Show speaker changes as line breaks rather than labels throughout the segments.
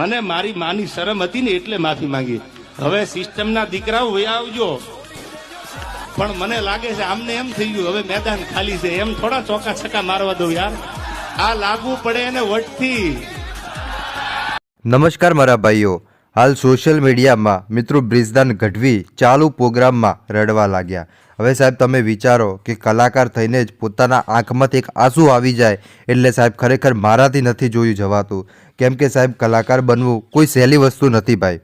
મને મારી માની શરમ હતી ને એટલે માફી માંગી. હવે સિસ્ટમના દીકરાઓ આવજો. પણ મને લાગે છે આમને એમ થઈ ગયું, હવે મેદાન ખાલી છે. એમ થોડા ચોકા છકા મારવા દઉં યાર. આ લાગુ પડે એને વટથી.
નમસ્કાર મારા ભાઈઓ. હાલ સોશિયલ મીડિયામાં મિત્રો બ્રિજદાન ગઢવી ચાલુ પ્રોગ્રામમાં રડવા લાગ્યા. હવે સાહેબ તમે વિચારો કે કલાકાર થઈને જ પોતાના આંખમાંથી એક આંસુ આવી જાય એટલે સાહેબ ખરેખર મારાથી નથી જોયું જવાતું. કેમ કે સાહેબ કલાકાર બનવું કોઈ સહેલી વસ્તુ નથી ભાઈ.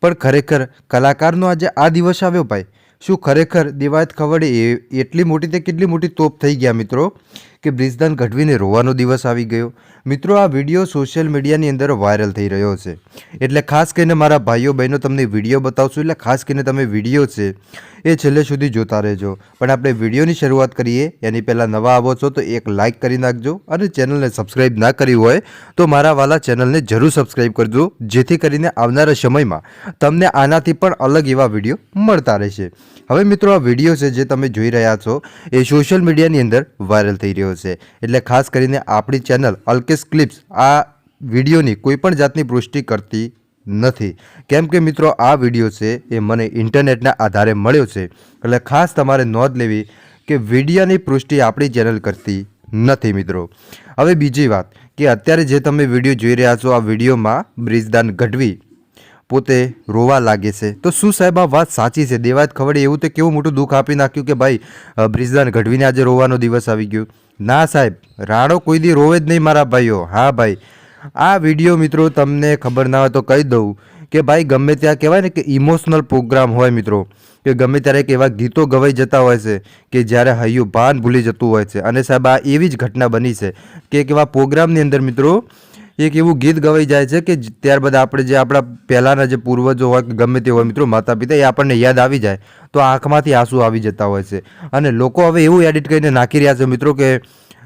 પણ ખરેખર કલાકારનો આજે આ દિવસ આવ્યો ભાઈ? શું ખરેખર દિવાયત ખવડે એટલી મોટી તે કેટલી મોટી તોપ થઈ ગયા મિત્રો? કે બ્રિજદાન ગઢવીને રોવાનો દિવસ આવી ગયો. મિત્રો, આ વીડિયો સોશિયલ મીડિયાની અંદર વાયરલ થઈ રહ્યો છે. એટલે ખાસ કરીને મારા ભાઈઓ બહેનો તમને વીડિયો બતાવશું. એટલે ખાસ કરીને તમે વીડિયો છે એ છેલ્લે સુધી જોતા રહેજો. પણ આપણે વિડીયોની શરૂઆત કરીએ. એની પહેલાં નવા આવો છો તો એક લાઇક કરી નાખજો અને ચેનલને સબસ્ક્રાઈબ ના કરી હોય તો મારા વાલા ચેનલને જરૂર સબસ્ક્રાઈબ કરજો, જેથી કરીને આવનારા સમયમાં તમને આનાથી પણ અલગ એવા વીડિયો મળતા રહેશે. હવે મિત્રો, આ વીડિયો છે જે તમે જોઈ રહ્યા છો, એ સોશિયલ મીડિયાની અંદર વાયરલ થઈ રહ્યો છે. એટલે ખાસ કરીને આપણી ચેનલ અલ્કેશ ક્લિપ્સ આ વિડીયોની કોઈપણ જાતની પુષ્ટિ કરતી નથી. કેમ કે મિત્રો, આ વીડિયો છે એ મને ઇન્ટરનેટના આધારે મળ્યો છે. એટલે ખાસ તમારે નોંધ લેવી કે વિડીયોની પુષ્ટિ આપણી ચેનલ કરતી નથી મિત્રો. હવે બીજી વાત કે અત્યારે જે તમે વીડિયો જોઈ રહ્યા છો, આ વિડીયોમાં બ્રિજદાન ગઢવી પોતે રોવા લાગે છે. તો શું સાહેબ, આ વાત સાચી છે? દેવાત ખવડે એવું તો કેવું મોટું દુઃખ આપી નાખ્યું કે ભાઈ બ્રિજદાન ગઢવીને આજે રોવાનો દિવસ આવી ગયો. ના સાહેબ રાણો કોઈ દી રોવે જ નહીં મારા ભાઈઓ. હા ભાઈ. આ વીડિયો મિત્રો તમને ખબર ના હોય તો કહી દઉં કે ભાઈ ગમે ત્યાં કહેવાય ને કે ઇમોશનલ પ્રોગ્રામ હોય મિત્રો, કે ગમે ત્યારે એક એવા ગીતો ગવાઈ જતા હોય છે કે જ્યારે હૈયું ભાન ભૂલી જતું હોય છે. અને સાહેબ, આ એવી જ ઘટના બની છે કે એક એવા પ્રોગ્રામની અંદર મિત્રો એક એવું ગીત ગવાઈ જાય છે કે ત્યારબાદ આપણે જે આપણા પહેલાંના જે પૂર્વજો હોય કે ગમે તે હોય મિત્રો માતા પિતા એ આપણને યાદ આવી જાય, તો આંખમાંથી આંસુ આવી જતા હોય છે. અને લોકો હવે એવું એડિટ કરીને નાખી રહ્યા છે મિત્રો કે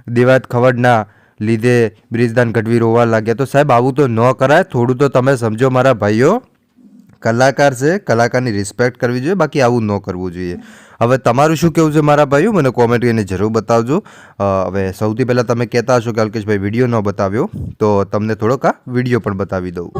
દેવાત ખવડના લીધે બ્રિજદાન ગઢવી રોવા લાગ્યા. તો સાહેબ, આવું તો ન કરાય. થોડું તો તમે સમજો મારા ભાઈઓ. કલાકાર છે, કલાકારની રિસ્પેક્ટ કરવી જોઈએ. બાકી આવું ન કરવું જોઈએ. હવે તમારું શું કહેવું છે મારા ભાઈઓ? મને કોમેન્ટ કરીને જરૂર બતાવજો. હવે સૌથી પહેલાં તમે કહેતા હશો કે અલ્કેશભાઈ વીડિયો ન બતાવ્યો, તો તમને થોડોક આ વીડિયો પણ બતાવી દઉં.